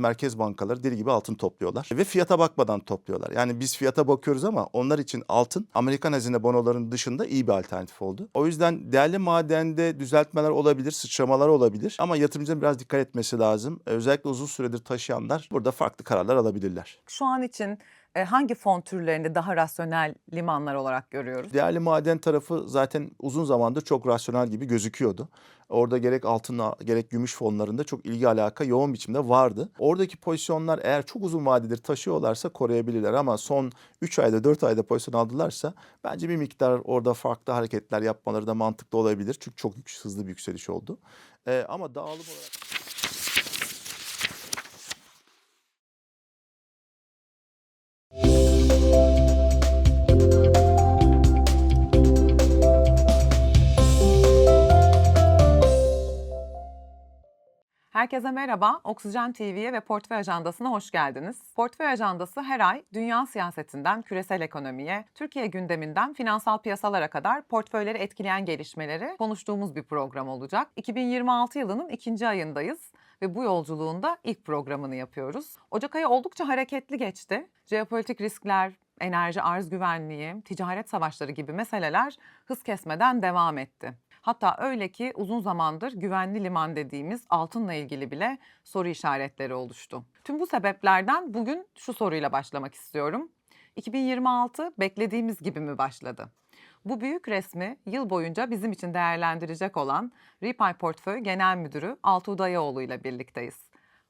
Merkez bankaları deli gibi altın topluyorlar ve fiyata bakmadan topluyorlar. Yani biz fiyata bakıyoruz ama onlar için altın Amerikan hazine bonolarının dışında iyi bir alternatif oldu. O yüzden değerli madende düzeltmeler olabilir, sıçramalar olabilir ama yatırımcının biraz dikkat etmesi lazım. Özellikle uzun süredir taşıyanlar burada farklı kararlar alabilirler. Şu an için e, hangi fon türlerini daha rasyonel limanlar olarak görüyoruz? Değerli maden tarafı zaten uzun zamandır çok rasyonel gibi gözüküyordu. Orada gerek altın gerek gümüş fonlarında çok ilgi alaka yoğun biçimde vardı. Oradaki pozisyonlar eğer çok uzun vadedir taşıyorlarsa koruyabilirler ama son 3 ayda 4 ayda pozisyon aldılarsa bence bir miktar orada farklı hareketler yapmaları da mantıklı olabilir. Çünkü çok hızlı bir yükseliş oldu. Ee, ama dağılım olarak... Herkese merhaba. Oksijen TV'ye ve Portföy Ajandası'na hoş geldiniz. Portföy Ajandası her ay dünya siyasetinden küresel ekonomiye, Türkiye gündeminden finansal piyasalara kadar portföyleri etkileyen gelişmeleri konuştuğumuz bir program olacak. 2026 yılının ikinci ayındayız ve bu yolculuğunda ilk programını yapıyoruz. Ocak ayı oldukça hareketli geçti. Jeopolitik riskler, enerji arz güvenliği, ticaret savaşları gibi meseleler hız kesmeden devam etti. Hatta öyle ki uzun zamandır güvenli liman dediğimiz altınla ilgili bile soru işaretleri oluştu. Tüm bu sebeplerden bugün şu soruyla başlamak istiyorum. 2026 beklediğimiz gibi mi başladı? Bu büyük resmi yıl boyunca bizim için değerlendirecek olan Ripay Portföy Genel Müdürü Altuğ Dayıoğlu ile birlikteyiz.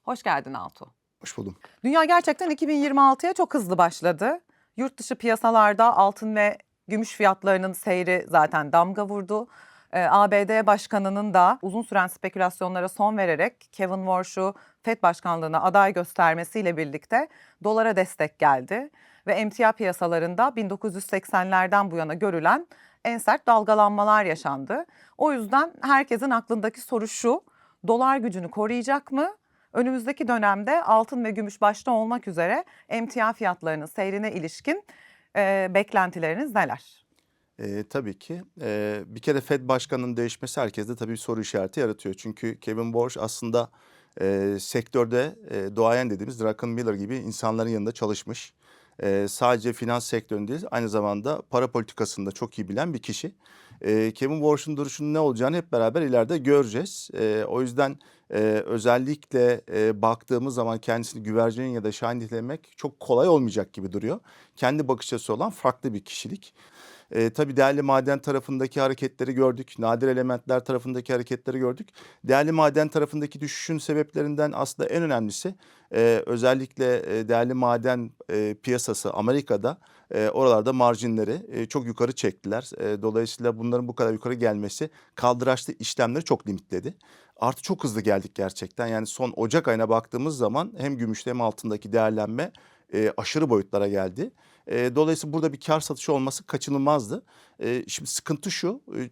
Hoş geldin Altuğ. Hoş buldum. Dünya gerçekten 2026'ya çok hızlı başladı. Yurt dışı piyasalarda altın ve gümüş fiyatlarının seyri zaten damga vurdu. Ee, ABD Başkanı'nın da uzun süren spekülasyonlara son vererek Kevin Warsh'u FED Başkanlığına aday göstermesiyle birlikte dolara destek geldi. Ve emtia piyasalarında 1980'lerden bu yana görülen en sert dalgalanmalar yaşandı. O yüzden herkesin aklındaki soru şu, dolar gücünü koruyacak mı? Önümüzdeki dönemde altın ve gümüş başta olmak üzere emtia fiyatlarının seyrine ilişkin e, beklentileriniz neler? Ee, tabii ki. Ee, bir kere Fed başkanının değişmesi herkeste tabii bir soru işareti yaratıyor. Çünkü Kevin Warsh aslında e, sektörde e, doğayan dediğimiz Druckenmiller Miller gibi insanların yanında çalışmış. E, sadece finans sektöründe değil aynı zamanda para politikasında çok iyi bilen bir kişi. E, Kevin Warsh'un duruşunun ne olacağını hep beraber ileride göreceğiz. E, o yüzden e, özellikle e, baktığımız zaman kendisini güvercin ya da şahin çok kolay olmayacak gibi duruyor. Kendi bakış açısı olan farklı bir kişilik. E, tabii değerli maden tarafındaki hareketleri gördük. Nadir elementler tarafındaki hareketleri gördük. Değerli maden tarafındaki düşüşün sebeplerinden aslında en önemlisi e, özellikle e, değerli maden e, piyasası Amerika'da e, oralarda marjinleri e, çok yukarı çektiler. E, dolayısıyla bunların bu kadar yukarı gelmesi kaldıraçlı işlemleri çok limitledi. Artı çok hızlı geldik gerçekten. Yani son Ocak ayına baktığımız zaman hem gümüşte hem altındaki değerlenme e, aşırı boyutlara geldi. E, dolayısıyla burada bir kar satışı olması kaçınılmazdı. E, şimdi sıkıntı şu, e,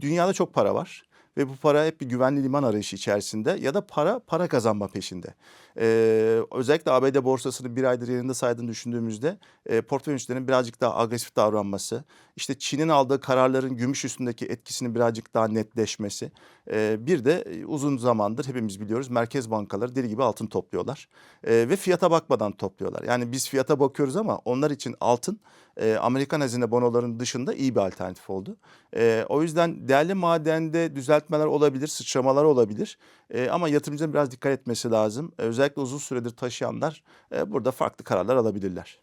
dünyada çok para var ve bu para hep bir güvenli liman arayışı içerisinde ya da para para kazanma peşinde. Ee, özellikle ABD borsasını bir aydır yerinde saydığını düşündüğümüzde e, portföy yöneticilerinin birazcık daha agresif davranması, işte Çin'in aldığı kararların gümüş üstündeki etkisini birazcık daha netleşmesi, e, bir de e, uzun zamandır hepimiz biliyoruz merkez bankaları deli gibi altın topluyorlar E, ve fiyata bakmadan topluyorlar. Yani biz fiyata bakıyoruz ama onlar için altın e, Amerikan hazine bonolarının dışında iyi bir alternatif oldu. E, o yüzden değerli madende düzeltmeler olabilir, sıçramalar olabilir. E, ama yatırımcının biraz dikkat etmesi lazım. E, özellikle uzun süredir taşıyanlar e, burada farklı kararlar alabilirler.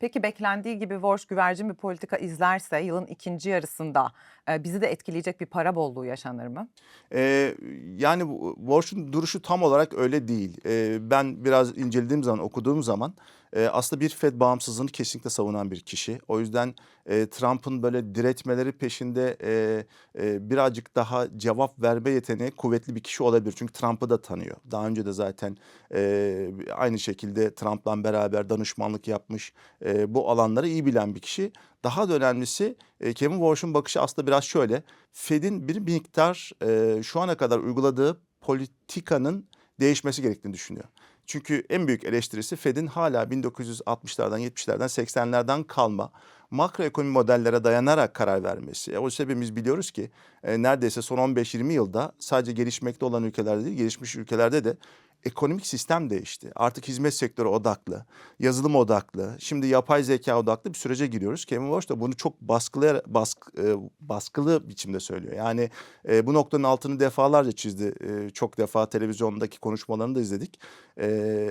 Peki beklendiği gibi Warsh güvercin bir politika izlerse yılın ikinci yarısında e, bizi de etkileyecek bir para bolluğu yaşanır mı? Ee, yani Warsh'un duruşu tam olarak öyle değil. Ee, ben biraz incelediğim zaman, okuduğum zaman e, aslında bir Fed bağımsızlığını kesinlikle savunan bir kişi. O yüzden e, Trump'ın böyle diretmeleri peşinde e, e, birazcık daha cevap verme yeteneği kuvvetli bir kişi olabilir. Çünkü Trump'ı da tanıyor. Daha önce de zaten e, aynı şekilde Trump'la beraber danışmanlık yapmış. E, bu alanları iyi bilen bir kişi. Daha da önemlisi e, Kevin Warsh'un bakışı aslında biraz şöyle. Fed'in bir miktar e, şu ana kadar uyguladığı politikanın değişmesi gerektiğini düşünüyor. Çünkü en büyük eleştirisi Fed'in hala 1960'lardan, 70'lerden, 80'lerden kalma makroekonomi modellere dayanarak karar vermesi. E, oysa hepimiz biliyoruz ki e, neredeyse son 15-20 yılda sadece gelişmekte olan ülkelerde değil, gelişmiş ülkelerde de ekonomik sistem değişti. Artık hizmet sektörü odaklı, yazılım odaklı, şimdi yapay zeka odaklı bir sürece giriyoruz. Kevin Walsh da bunu çok baskılı, baskı, e, baskılı biçimde söylüyor. Yani e, bu noktanın altını defalarca çizdi. E, çok defa televizyondaki konuşmalarını da izledik.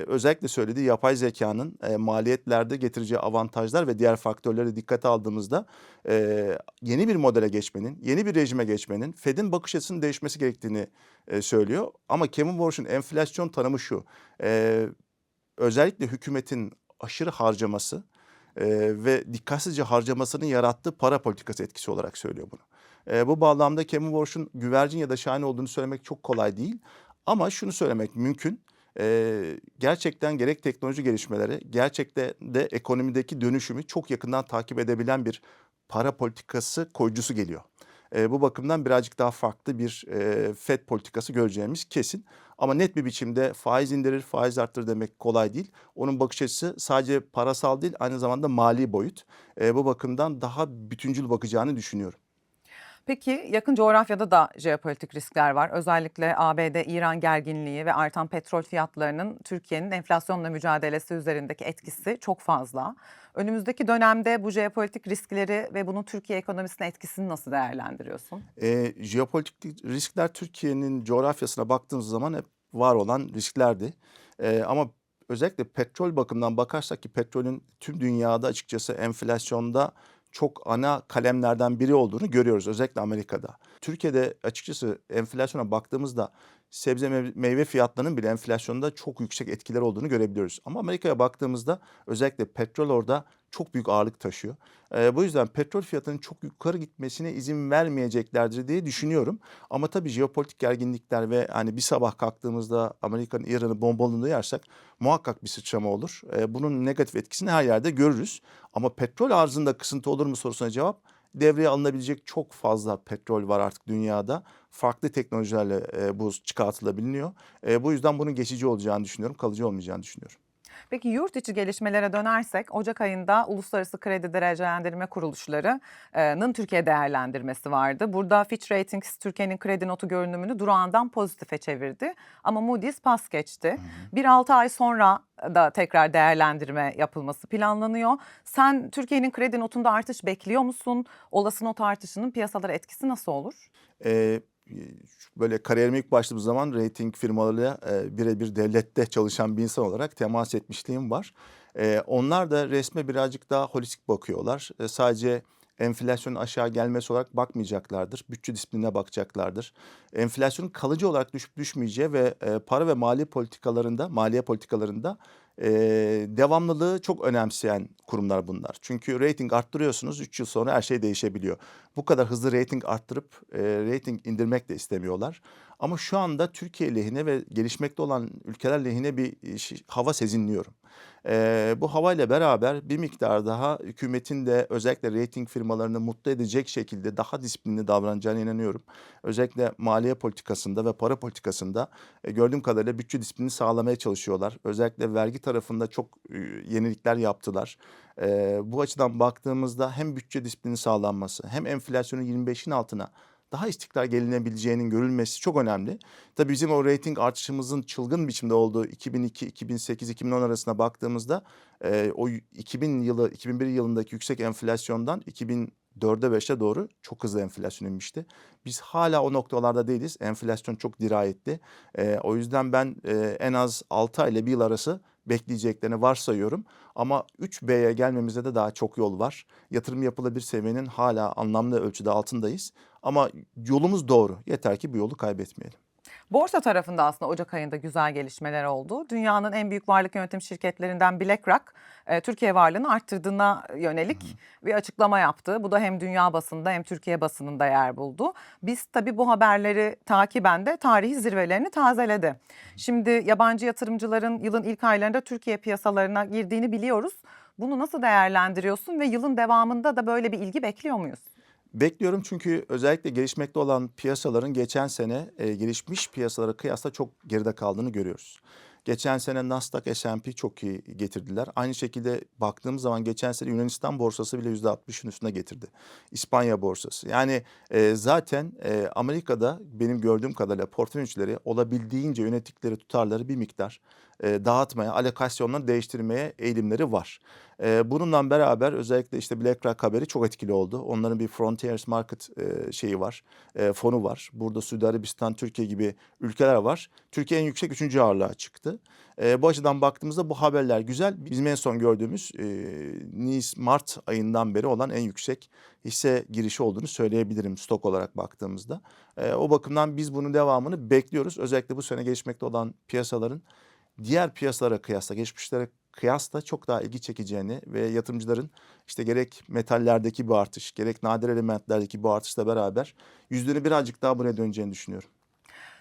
Özellikle söylediği yapay zekanın maliyetlerde getireceği avantajlar ve diğer faktörleri dikkate aldığımızda yeni bir modele geçmenin, yeni bir rejime geçmenin, Fed'in bakış açısının değişmesi gerektiğini söylüyor. Ama Kevin Walsh'un enflasyon tanımı şu. E, özellikle hükümetin aşırı harcaması e, ve dikkatsizce harcamasının yarattığı para politikası etkisi olarak söylüyor bunu. E, bu bağlamda Kevin Walsh'un güvercin ya da şahane olduğunu söylemek çok kolay değil. Ama şunu söylemek mümkün. E, gerçekten gerek teknoloji gelişmeleri, gerçekten de ekonomideki dönüşümü çok yakından takip edebilen bir para politikası koyucusu geliyor. E, bu bakımdan birazcık daha farklı bir e, FED politikası göreceğimiz kesin. Ama net bir biçimde faiz indirir, faiz arttırır demek kolay değil. Onun bakış açısı sadece parasal değil, aynı zamanda mali boyut. E, bu bakımdan daha bütüncül bakacağını düşünüyorum. Peki yakın coğrafyada da jeopolitik riskler var. Özellikle ABD-İran gerginliği ve artan petrol fiyatlarının Türkiye'nin enflasyonla mücadelesi üzerindeki etkisi çok fazla. Önümüzdeki dönemde bu jeopolitik riskleri ve bunun Türkiye ekonomisine etkisini nasıl değerlendiriyorsun? E, jeopolitik riskler Türkiye'nin coğrafyasına baktığımız zaman hep var olan risklerdi. E, ama özellikle petrol bakımından bakarsak ki petrolün tüm dünyada açıkçası enflasyonda çok ana kalemlerden biri olduğunu görüyoruz özellikle Amerika'da. Türkiye'de açıkçası enflasyona baktığımızda sebze meyve fiyatlarının bile enflasyonda çok yüksek etkiler olduğunu görebiliyoruz. Ama Amerika'ya baktığımızda özellikle petrol orada çok büyük ağırlık taşıyor. Ee, bu yüzden petrol fiyatının çok yukarı gitmesine izin vermeyeceklerdir diye düşünüyorum. Ama tabii jeopolitik gerginlikler ve hani bir sabah kalktığımızda Amerika'nın İran'ı bombaladığını duyarsak muhakkak bir sıçrama olur. Ee, bunun negatif etkisini her yerde görürüz. Ama petrol arzında kısıntı olur mu sorusuna cevap devreye alınabilecek çok fazla petrol var artık dünyada. Farklı teknolojilerle e, bu çıkartılabiliyor. E, bu yüzden bunun geçici olacağını düşünüyorum, kalıcı olmayacağını düşünüyorum. Peki yurt içi gelişmelere dönersek Ocak ayında Uluslararası Kredi Derecelendirme Kuruluşları'nın Türkiye değerlendirmesi vardı. Burada Fitch Ratings Türkiye'nin kredi notu görünümünü durağından pozitife çevirdi. Ama Moody's pas geçti. Bir 6 ay sonra da tekrar değerlendirme yapılması planlanıyor. Sen Türkiye'nin kredi notunda artış bekliyor musun? Olası not artışının piyasalara etkisi nasıl olur? Ee, böyle kariyerime ilk başladığım zaman rating firmalarıyla e, birebir devlette çalışan bir insan olarak temas etmişliğim var. E, onlar da resme birazcık daha holistik bakıyorlar. E, sadece enflasyonun aşağı gelmesi olarak bakmayacaklardır. Bütçe disiplinine bakacaklardır. Enflasyonun kalıcı olarak düşüp düşmeyeceği ve e, para ve mali politikalarında, maliye politikalarında e, devamlılığı çok önemseyen kurumlar bunlar. Çünkü rating arttırıyorsunuz 3 yıl sonra her şey değişebiliyor. Bu kadar hızlı rating arttırıp e, rating indirmek de istemiyorlar. Ama şu anda Türkiye lehine ve gelişmekte olan ülkeler lehine bir e, hava sezinliyorum. E, bu havayla beraber bir miktar daha hükümetin de özellikle rating firmalarını mutlu edecek şekilde daha disiplinli davranacağına inanıyorum. Özellikle maliye politikasında ve para politikasında e, gördüğüm kadarıyla bütçe disiplini sağlamaya çalışıyorlar. Özellikle vergi tarafında çok e, yenilikler yaptılar. E, bu açıdan baktığımızda hem bütçe disiplini sağlanması hem enflasyonun 25'in altına daha istikrar gelinebileceğinin görülmesi çok önemli. Tabii bizim o rating artışımızın çılgın biçimde olduğu 2002, 2008, 2010 arasına baktığımızda e, o 2000 yılı, 2001 yılındaki yüksek enflasyondan 2004'e 5'e doğru çok hızlı enflasyon inmişti. Biz hala o noktalarda değiliz. Enflasyon çok dirayetli. E, o yüzden ben e, en az 6 ay ile 1 yıl arası bekleyeceklerini varsayıyorum. Ama 3B'ye gelmemize de daha çok yol var. Yatırım yapılabilir seviyenin hala anlamlı ölçüde altındayız. Ama yolumuz doğru. Yeter ki bu yolu kaybetmeyelim. Borsa tarafında aslında Ocak ayında güzel gelişmeler oldu. Dünyanın en büyük varlık yönetim şirketlerinden BlackRock, e, Türkiye varlığını arttırdığına yönelik bir açıklama yaptı. Bu da hem dünya basında hem Türkiye basınında yer buldu. Biz tabii bu haberleri takiben de tarihi zirvelerini tazeledi. Şimdi yabancı yatırımcıların yılın ilk aylarında Türkiye piyasalarına girdiğini biliyoruz. Bunu nasıl değerlendiriyorsun ve yılın devamında da böyle bir ilgi bekliyor muyuz? Bekliyorum çünkü özellikle gelişmekte olan piyasaların geçen sene e, gelişmiş piyasalara kıyasla çok geride kaldığını görüyoruz. Geçen sene Nasdaq, S&P çok iyi getirdiler. Aynı şekilde baktığımız zaman geçen sene Yunanistan borsası bile %60'ın üstüne getirdi. İspanya borsası. Yani e, zaten e, Amerika'da benim gördüğüm kadarıyla portföy olabildiğince yönettikleri tutarları bir miktar dağıtmaya, alokasyonları değiştirmeye eğilimleri var. E, bununla beraber özellikle işte BlackRock haberi çok etkili oldu. Onların bir Frontiers Market şeyi var, fonu var. Burada Suudi Arabistan, Türkiye gibi ülkeler var. Türkiye en yüksek üçüncü ağırlığa çıktı. Bu açıdan baktığımızda bu haberler güzel. Bizim en son gördüğümüz e, Nice Mart ayından beri olan en yüksek hisse girişi olduğunu söyleyebilirim stok olarak baktığımızda. O bakımdan biz bunun devamını bekliyoruz. Özellikle bu sene gelişmekte olan piyasaların diğer piyasalara kıyasla, geçmişlere kıyasla çok daha ilgi çekeceğini ve yatırımcıların işte gerek metallerdeki bu artış, gerek nadir elementlerdeki bu artışla beraber yüzlerini birazcık daha buraya döneceğini düşünüyorum.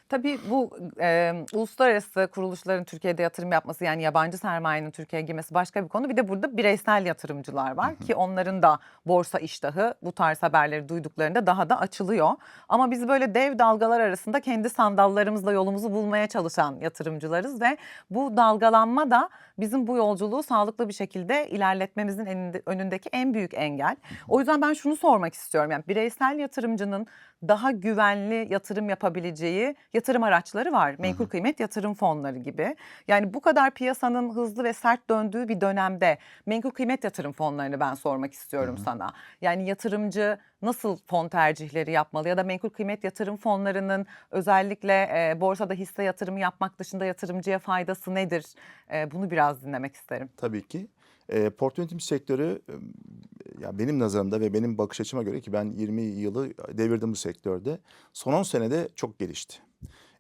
Tabii bu e, uluslararası kuruluşların Türkiye'de yatırım yapması yani yabancı sermayenin Türkiye'ye girmesi başka bir konu. Bir de burada bireysel yatırımcılar var ki onların da borsa iştahı bu tarz haberleri duyduklarında daha da açılıyor. Ama biz böyle dev dalgalar arasında kendi sandallarımızla yolumuzu bulmaya çalışan yatırımcılarız ve bu dalgalanma da bizim bu yolculuğu sağlıklı bir şekilde ilerletmemizin eninde- önündeki en büyük engel. O yüzden ben şunu sormak istiyorum. Yani bireysel yatırımcının daha güvenli yatırım yapabileceği yatırım araçları var. Menkul kıymet yatırım fonları gibi. Yani bu kadar piyasanın hızlı ve sert döndüğü bir dönemde menkul kıymet yatırım fonlarını ben sormak istiyorum sana. Yani yatırımcı nasıl fon tercihleri yapmalı ya da menkul kıymet yatırım fonlarının özellikle e, borsada hisse yatırımı yapmak dışında yatırımcıya faydası nedir? E, bunu biraz dinlemek isterim. Tabii ki. E, portföy yönetimi sektörü e, ya benim nazarımda ve benim bakış açıma göre ki ben 20 yılı devirdim bu sektörde. Son 10 senede çok gelişti.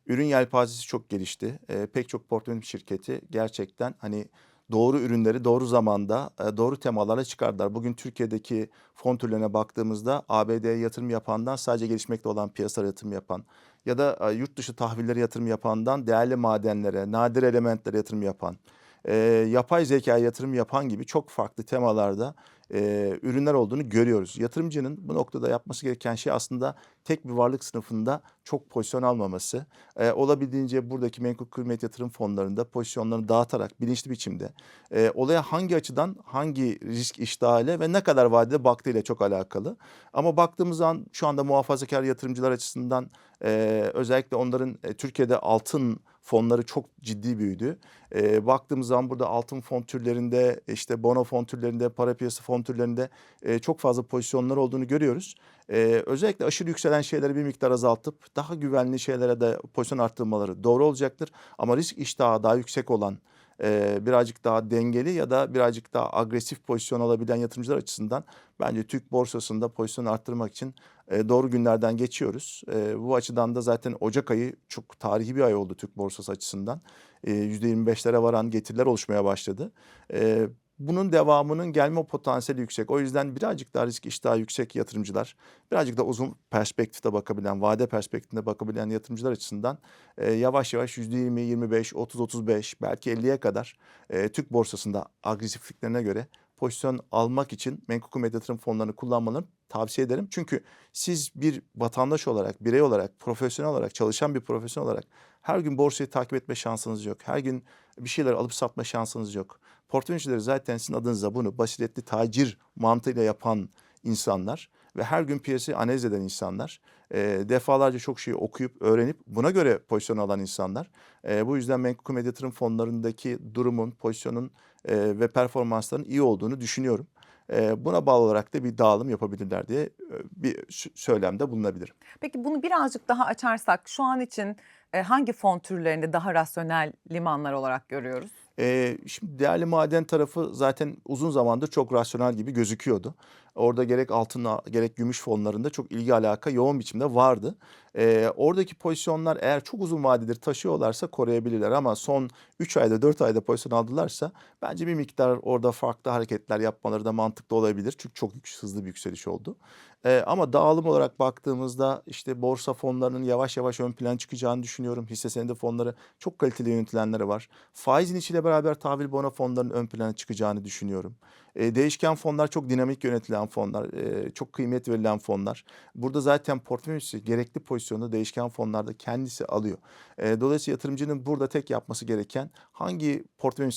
Ürün yelpazesi çok gelişti. E, pek çok portföy yönetimi şirketi gerçekten hani doğru ürünleri doğru zamanda doğru temalarla çıkardılar. Bugün Türkiye'deki fon türlerine baktığımızda ABD'ye yatırım yapandan sadece gelişmekte olan piyasalara yatırım yapan ya da yurt dışı tahvillere yatırım yapandan değerli madenlere, nadir elementlere yatırım yapan, e, yapay zekaya yatırım yapan gibi çok farklı temalarda e, ürünler olduğunu görüyoruz. Yatırımcının bu noktada yapması gereken şey aslında tek bir varlık sınıfında çok pozisyon almaması. E, olabildiğince buradaki menkul kıymet yatırım fonlarında pozisyonlarını dağıtarak bilinçli biçimde e, olaya hangi açıdan hangi risk iştahıyla ve ne kadar vadede baktığıyla çok alakalı. Ama baktığımız zaman şu anda muhafazakar yatırımcılar açısından e, özellikle onların e, Türkiye'de altın fonları çok ciddi büyüdü. E, baktığımız zaman burada altın fon türlerinde, işte bono fon türlerinde, para piyasası fon türlerinde e, çok fazla pozisyonlar olduğunu görüyoruz. E, özellikle aşırı yükselen şeyleri bir miktar azaltıp daha güvenli şeylere de pozisyon arttırmaları doğru olacaktır. Ama risk iştahı daha yüksek olan, e, birazcık daha dengeli ya da birazcık daha agresif pozisyon alabilen yatırımcılar açısından bence Türk borsasında pozisyon arttırmak için e, doğru günlerden geçiyoruz. E, bu açıdan da zaten Ocak ayı çok tarihi bir ay oldu Türk borsası açısından. E, %25'lere varan getiriler oluşmaya başladı. E, bunun devamının gelme potansiyeli yüksek. O yüzden birazcık daha risk iştahı yüksek yatırımcılar, birazcık da uzun perspektifte bakabilen, vade perspektifinde bakabilen yatırımcılar açısından e, yavaş yavaş %20, 25, 30, 35 belki 50'ye kadar e, Türk borsasında agresifliklerine göre pozisyon almak için menkul kıymet yatırım fonlarını kullanmalarını tavsiye ederim. Çünkü siz bir vatandaş olarak, birey olarak, profesyonel olarak, çalışan bir profesyonel olarak her gün borsayı takip etme şansınız yok. Her gün bir şeyler alıp satma şansınız yok. Portföy yöneticileri zaten sizin adınıza bunu basiretli tacir mantığıyla yapan insanlar ve her gün piyasayı analiz eden insanlar, e, defalarca çok şeyi okuyup öğrenip buna göre pozisyon alan insanlar. E, bu yüzden menkul yatırım fonlarındaki durumun, pozisyonun e, ve performansların iyi olduğunu düşünüyorum. E, buna bağlı olarak da bir dağılım yapabilirler diye bir sö- söylemde bulunabilirim. Peki bunu birazcık daha açarsak şu an için e, hangi fon türlerini daha rasyonel limanlar olarak görüyoruz? Ee, şimdi değerli maden tarafı zaten uzun zamandır çok rasyonel gibi gözüküyordu. Orada gerek altın gerek gümüş fonlarında çok ilgi alaka yoğun biçimde vardı. Ee, oradaki pozisyonlar eğer çok uzun vadedir taşıyorlarsa koruyabilirler ama son 3 ayda 4 ayda pozisyon aldılarsa bence bir miktar orada farklı hareketler yapmaları da mantıklı olabilir. Çünkü çok hızlı bir yükseliş oldu. Ee, ama dağılım olarak baktığımızda işte borsa fonlarının yavaş yavaş ön plan çıkacağını düşünüyorum. Hisse senedi fonları çok kaliteli yönetilenleri var. Faizin içiyle beraber tahvil bono fonlarının ön plana çıkacağını düşünüyorum. E, değişken fonlar çok dinamik yönetilen fonlar, e, çok kıymet verilen fonlar. Burada zaten portföy gerekli pozisyonu değişken fonlarda kendisi alıyor. E, dolayısıyla yatırımcının burada tek yapması gereken hangi portföy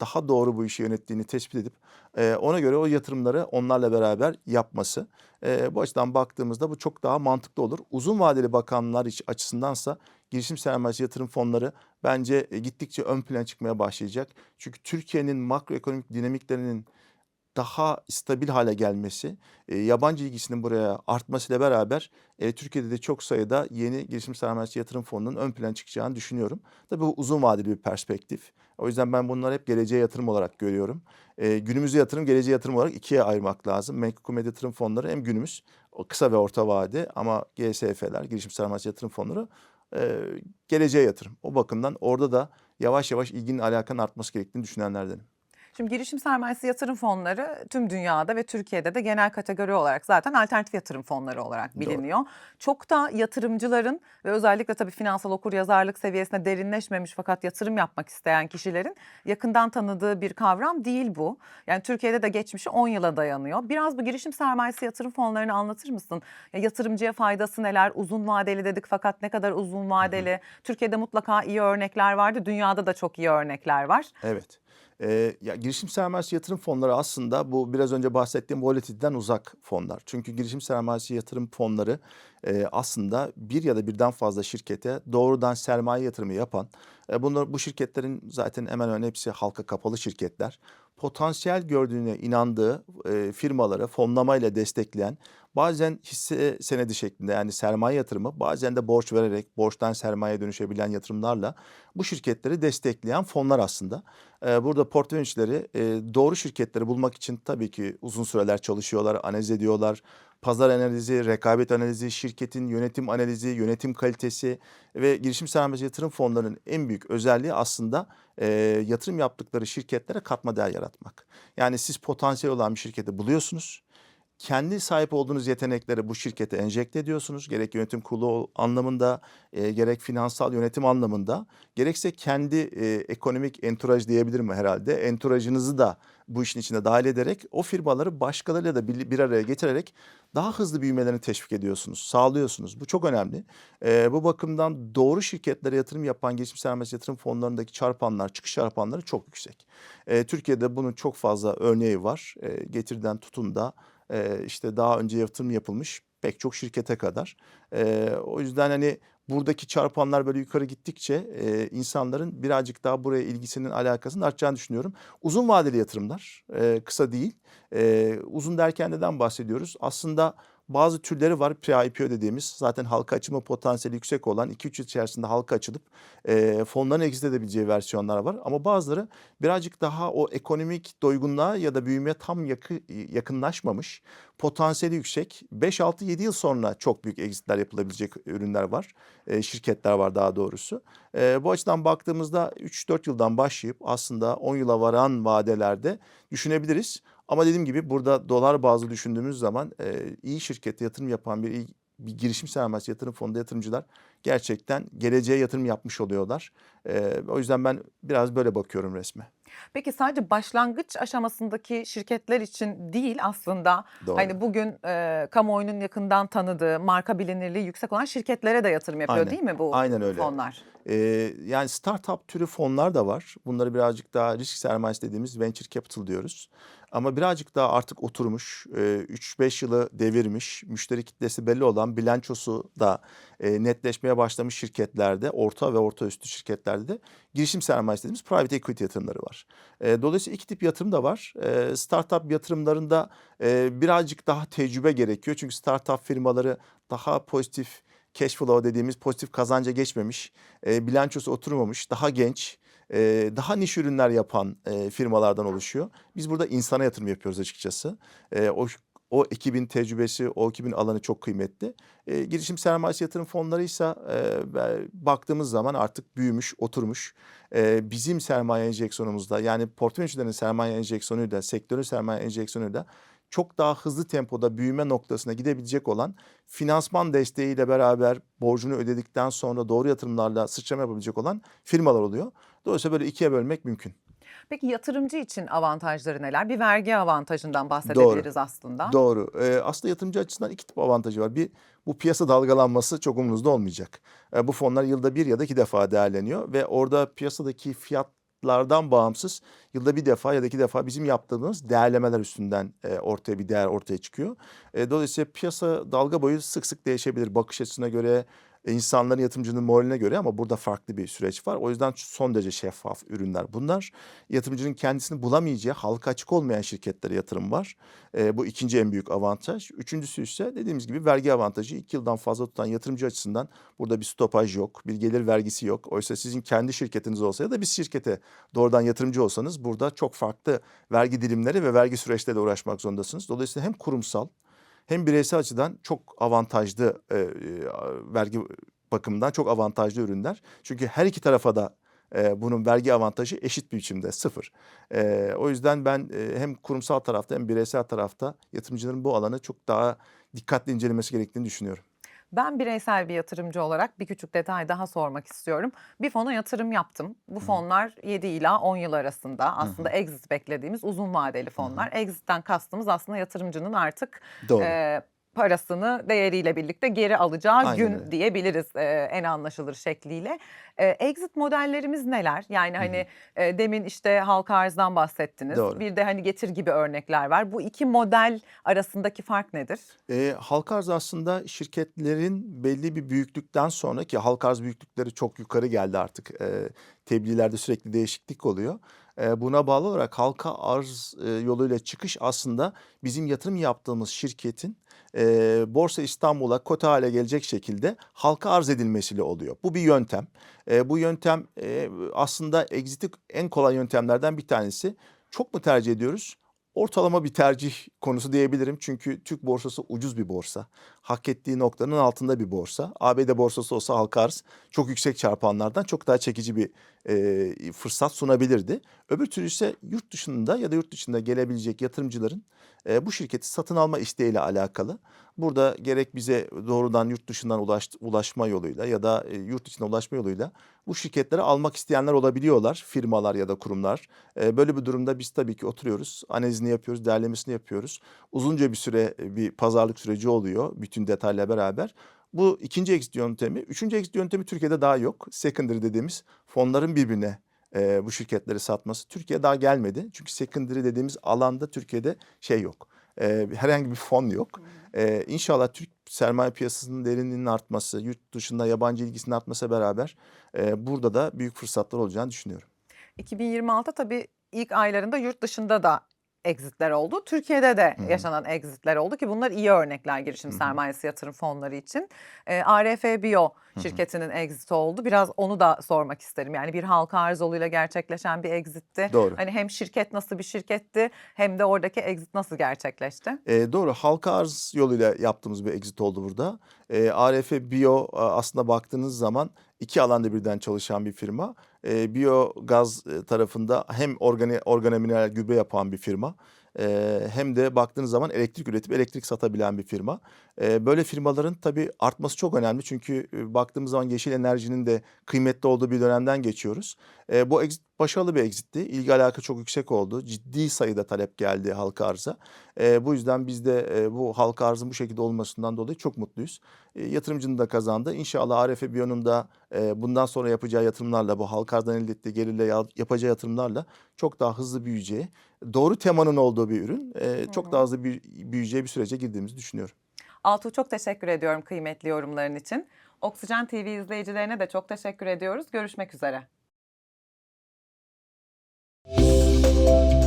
daha doğru bu işi yönettiğini tespit edip e, ona göre o yatırımları onlarla beraber yapması. E, bu açıdan baktığımızda bu çok daha mantıklı olur. Uzun vadeli bakanlar açısındansa girişim sermayesi yatırım fonları bence e, gittikçe ön plana çıkmaya başlayacak. Çünkü Türkiye'nin makroekonomik dinamiklerinin daha stabil hale gelmesi, e, yabancı ilgisinin buraya artmasıyla beraber e, Türkiye'de de çok sayıda yeni girişim sermayesi yatırım fonunun ön plana çıkacağını düşünüyorum. Tabii bu uzun vadeli bir perspektif. O yüzden ben bunları hep geleceğe yatırım olarak görüyorum. E, günümüze yatırım, geleceğe yatırım olarak ikiye ayırmak lazım. Menkul yatırım fonları hem günümüz, o kısa ve orta vade ama GSF'ler, girişim sermayesi yatırım fonları e, geleceğe yatırım. O bakımdan orada da yavaş yavaş ilginin alakanın artması gerektiğini düşünenlerdenim. Şimdi girişim sermayesi yatırım fonları tüm dünyada ve Türkiye'de de genel kategori olarak zaten alternatif yatırım fonları olarak Doğru. biliniyor. Çok da yatırımcıların ve özellikle tabii finansal okuryazarlık seviyesine derinleşmemiş fakat yatırım yapmak isteyen kişilerin yakından tanıdığı bir kavram değil bu. Yani Türkiye'de de geçmişi 10 yıla dayanıyor. Biraz bu girişim sermayesi yatırım fonlarını anlatır mısın? Ya yatırımcıya faydası neler? Uzun vadeli dedik fakat ne kadar uzun vadeli? Türkiye'de mutlaka iyi örnekler vardı. Dünyada da çok iyi örnekler var. Evet. Ee, ya girişim sermayesi yatırım fonları aslında bu biraz önce bahsettiğim volatiliteden uzak fonlar. Çünkü girişim sermayesi yatırım fonları e, aslında bir ya da birden fazla şirkete doğrudan sermaye yatırımı yapan, e, bunlar bu şirketlerin zaten hemen hemen hepsi halka kapalı şirketler. Potansiyel gördüğüne inandığı e, firmaları fonlamayla destekleyen, bazen hisse senedi şeklinde yani sermaye yatırımı, bazen de borç vererek borçtan sermaye dönüşebilen yatırımlarla bu şirketleri destekleyen fonlar aslında. Ee, Burada portföy yöneticileri e, doğru şirketleri bulmak için tabii ki uzun süreler çalışıyorlar, analiz ediyorlar. Pazar analizi, rekabet analizi, şirketin yönetim analizi, yönetim kalitesi ve girişim sermayesi yatırım fonlarının en büyük özelliği aslında e, yatırım yaptıkları şirketlere katma değer yaratmak. Yani siz potansiyel olan bir şirketi buluyorsunuz kendi sahip olduğunuz yetenekleri bu şirkete enjekte ediyorsunuz. Gerek yönetim kurulu anlamında, e, gerek finansal yönetim anlamında, gerekse kendi e, ekonomik entouraj diyebilirim herhalde. Entourajınızı da bu işin içine dahil ederek o firmaları başkalarıyla da bir, bir araya getirerek daha hızlı büyümelerini teşvik ediyorsunuz, sağlıyorsunuz. Bu çok önemli. E, bu bakımdan doğru şirketlere yatırım yapan girişim sermayesi yatırım fonlarındaki çarpanlar, çıkış çarpanları çok yüksek. E, Türkiye'de bunun çok fazla örneği var. E, getirden tutun da işte daha önce yatırım yapılmış pek çok şirkete kadar. O yüzden hani buradaki çarpanlar böyle yukarı gittikçe insanların birazcık daha buraya ilgisinin alakasının artacağını düşünüyorum. Uzun vadeli yatırımlar kısa değil. Uzun derken neden bahsediyoruz? Aslında bazı türleri var pre-IPO dediğimiz zaten halka açılma potansiyeli yüksek olan 2-3 yıl içerisinde halka açılıp e, fonların exit edebileceği versiyonlar var. Ama bazıları birazcık daha o ekonomik doygunluğa ya da büyümeye tam yakı, yakınlaşmamış potansiyeli yüksek 5-6-7 yıl sonra çok büyük exitler yapılabilecek ürünler var. E, şirketler var daha doğrusu. E, bu açıdan baktığımızda 3-4 yıldan başlayıp aslında 10 yıla varan vadelerde düşünebiliriz. Ama dediğim gibi burada dolar bazlı düşündüğümüz zaman e, iyi şirkette yatırım yapan bir, bir girişim sermayesi yatırım fonunda yatırımcılar gerçekten geleceğe yatırım yapmış oluyorlar. E, o yüzden ben biraz böyle bakıyorum resme. Peki sadece başlangıç aşamasındaki şirketler için değil aslında Doğru. hani bugün e, kamuoyunun yakından tanıdığı, marka bilinirliği yüksek olan şirketlere de yatırım yapıyor Aynen. değil mi bu Aynen öyle. fonlar? Ee, yani startup türü fonlar da var. Bunları birazcık daha risk sermayesi dediğimiz venture capital diyoruz. Ama birazcık daha artık oturmuş, e, 3-5 yılı devirmiş, müşteri kitlesi belli olan, bilançosu da e, netleşmeye başlamış şirketlerde, orta ve orta üstü şirketlerde de girişim sermayesi dediğimiz private equity yatırımları var. E, dolayısıyla iki tip yatırım da var. E, startup yatırımlarında e, birazcık daha tecrübe gerekiyor. Çünkü startup firmaları daha pozitif cash flow dediğimiz pozitif kazanca geçmemiş, e, bilançosu oturmamış, daha genç, e, daha niş ürünler yapan e, firmalardan oluşuyor. Biz burada insana yatırım yapıyoruz açıkçası. E, o o ekibin tecrübesi, o ekibin alanı çok kıymetli. E, girişim sermayesi yatırım fonları ise baktığımız zaman artık büyümüş, oturmuş. E, bizim sermaye enjeksiyonumuzda yani portföy yöneticilerinin sermaye enjeksiyonuyla, sektörün sermaye enjeksiyonuyla çok daha hızlı tempoda büyüme noktasına gidebilecek olan finansman desteğiyle beraber borcunu ödedikten sonra doğru yatırımlarla sıçrama yapabilecek olan firmalar oluyor. Dolayısıyla böyle ikiye bölmek mümkün. Peki yatırımcı için avantajları neler? Bir vergi avantajından bahsedebiliriz aslında. Doğru. Ee, aslında yatırımcı açısından iki tip avantajı var. Bir, bu piyasa dalgalanması çok umurunuzda olmayacak. Ee, bu fonlar yılda bir ya da iki defa değerleniyor ve orada piyasadaki fiyatlardan bağımsız yılda bir defa ya da iki defa bizim yaptığımız değerlemeler üstünden e, ortaya bir değer ortaya çıkıyor. E, dolayısıyla piyasa dalga boyu sık sık değişebilir bakış açısına göre, insanların yatırımcının moraline göre ama burada farklı bir süreç var. O yüzden son derece şeffaf ürünler bunlar. Yatırımcının kendisini bulamayacağı halka açık olmayan şirketlere yatırım var. E, bu ikinci en büyük avantaj. Üçüncüsü ise dediğimiz gibi vergi avantajı. İki yıldan fazla tutan yatırımcı açısından burada bir stopaj yok, bir gelir vergisi yok. Oysa sizin kendi şirketiniz olsa ya da bir şirkete doğrudan yatırımcı olsanız burada çok farklı vergi dilimleri ve vergi süreçleriyle uğraşmak zorundasınız. Dolayısıyla hem kurumsal hem bireysel açıdan çok avantajlı e, e, vergi bakımından çok avantajlı ürünler. Çünkü her iki tarafa da e, bunun vergi avantajı eşit bir biçimde sıfır. E, o yüzden ben e, hem kurumsal tarafta hem bireysel tarafta yatırımcıların bu alanı çok daha dikkatli incelemesi gerektiğini düşünüyorum. Ben bireysel bir yatırımcı olarak bir küçük detay daha sormak istiyorum. Bir fona yatırım yaptım. Bu fonlar 7 ila 10 yıl arasında aslında exit beklediğimiz uzun vadeli fonlar. Exit'ten kastımız aslında yatırımcının artık Doğru. e, parasını değeriyle birlikte geri alacağı Aynen gün öyle. diyebiliriz e, en anlaşılır şekliyle. E, exit modellerimiz neler? Yani hani e, demin işte halka arzdan bahsettiniz. Doğru. Bir de hani getir gibi örnekler var. Bu iki model arasındaki fark nedir? E, halka arz aslında şirketlerin belli bir büyüklükten sonra ki halka arz büyüklükleri çok yukarı geldi artık. E, tebliğlerde sürekli değişiklik oluyor. Buna bağlı olarak halka arz yoluyla çıkış aslında bizim yatırım yaptığımız şirketin Borsa İstanbul'a kota hale gelecek şekilde halka arz edilmesiyle oluyor. Bu bir yöntem. Bu yöntem aslında exit'i en kolay yöntemlerden bir tanesi. Çok mu tercih ediyoruz? Ortalama bir tercih konusu diyebilirim. Çünkü Türk borsası ucuz bir borsa. Hak ettiği noktanın altında bir borsa. ABD borsası olsa halka arz çok yüksek çarpanlardan çok daha çekici bir e, fırsat sunabilirdi. Öbür türlü ise yurt dışında ya da yurt dışında gelebilecek yatırımcıların e, bu şirketi satın alma isteğiyle alakalı. Burada gerek bize doğrudan yurt dışından ulaş, ulaşma yoluyla ya da e, yurt içine ulaşma yoluyla bu şirketleri almak isteyenler olabiliyorlar. Firmalar ya da kurumlar. E, böyle bir durumda biz tabii ki oturuyoruz. Analizini yapıyoruz, değerlemesini yapıyoruz. Uzunca bir süre bir pazarlık süreci oluyor bütün detayla beraber. Bu ikinci exit yöntemi. Üçüncü exit yöntemi Türkiye'de daha yok. Secondary dediğimiz fonların birbirine e, bu şirketleri satması. Türkiye daha gelmedi. Çünkü secondary dediğimiz alanda Türkiye'de şey yok. E, herhangi bir fon yok. E, inşallah Türk sermaye piyasasının derinliğinin artması, yurt dışında yabancı ilgisinin artması beraber e, burada da büyük fırsatlar olacağını düşünüyorum. 2026 tabii ilk aylarında yurt dışında da exitler oldu. Türkiye'de de Hı hı. yaşanan exitler oldu ki bunlar iyi örnekler girişim Hı hı. sermayesi yatırım fonları için. Ee, ARF Bio hı. şirketinin exiti oldu. Biraz onu da sormak isterim. Yani bir halka arz yoluyla gerçekleşen bir exitti. Doğru. Hani hem şirket nasıl bir şirketti hem de oradaki exit nasıl gerçekleşti? E, doğru. Halka arz yoluyla yaptığımız bir exit oldu burada. E, ARF Bio aslında baktığınız zaman iki alanda birden çalışan bir firma. E, biyogaz tarafında hem organi, organomineral gübre yapan bir firma. e, hem de baktığınız zaman elektrik üretip elektrik satabilen bir firma. E, böyle firmaların tabii artması çok önemli. Çünkü e, baktığımız zaman yeşil enerjinin de kıymetli olduğu bir dönemden geçiyoruz. E, bu exit başarılı bir exitti. İlgi alaka çok yüksek oldu. Ciddi sayıda talep geldi halka arza. E, bu yüzden biz de e, bu halka arzın bu şekilde olmasından dolayı çok mutluyuz. E, yatırımcının da kazandı. İnşallah ARF Bio'nun da e, bundan sonra yapacağı yatırımlarla bu halka arzdan elde ettiği gelirle ya- yapacağı yatırımlarla çok daha hızlı büyüyeceği, doğru temanın olduğu bir ürün, e, çok daha hızlı büyü- büyüyeceği bir sürece girdiğimizi düşünüyorum. Altuğ çok teşekkür ediyorum kıymetli yorumların için. Oksijen TV izleyicilerine de çok teşekkür ediyoruz. Görüşmek üzere. Thank you.